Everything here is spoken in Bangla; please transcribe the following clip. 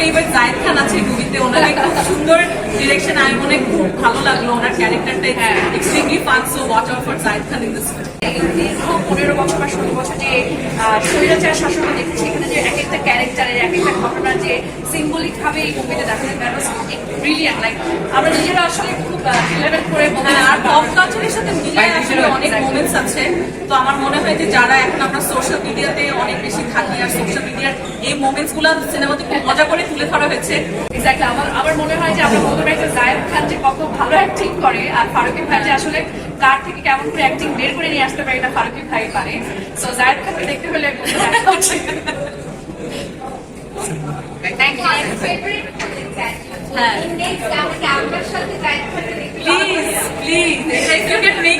ফেভারিট জায়েদ খান আছে মুভিতে ওনাকে খুব সুন্দর ডিরেকশন আমি মনে খুব ভালো লাগল ওনার ক্যারেক্টারটা extremely fun so watch out for Zayed Khan in this দীর্ঘ পনেরো বছর বা ষোলো বছর যে স্বৈরাচার শাসন দেখেছি এখানে যে এক একটা ক্যারেক্টারের এক একটা ঘটনা যে সিম্বলিক ভাবে এই মুভিতে দেখানো ব্রিলিয়ান্ট লাইক আমরা নিজেরা আসলে খুব রিলেভেন্ট করে হ্যাঁ, আর পপ কালচারের সাথে মিলিয়ে অনেক মোমেন্টস আছে। তো আমার মনে হয় যে যারা এখন আমরা সোশ্যাল মিডিয়াতে অনেক বেশি থাকি আর সোশ্যাল মিডিয়ার এই মোমেন্টসগুলো সিনেমাতে খুব মজা করে তুলে ধরা হয়েছে। এক্স্যাক্টলি আমার আমার মনে হয় যে আমরা বলতে পারি যে জায়েদ খান যে কত ভালো অ্যাক্টিং করে আর ফারুকি ভাই যে আসলে তার থেকে কেমন করে অ্যাক্টিং বের করে নিয়ে আসতে পারে না ফারুকি ভাই পারে। সো জায়েদ খানকে দেখতে হলে। হ্যাঁ প্লিজ প্লিজ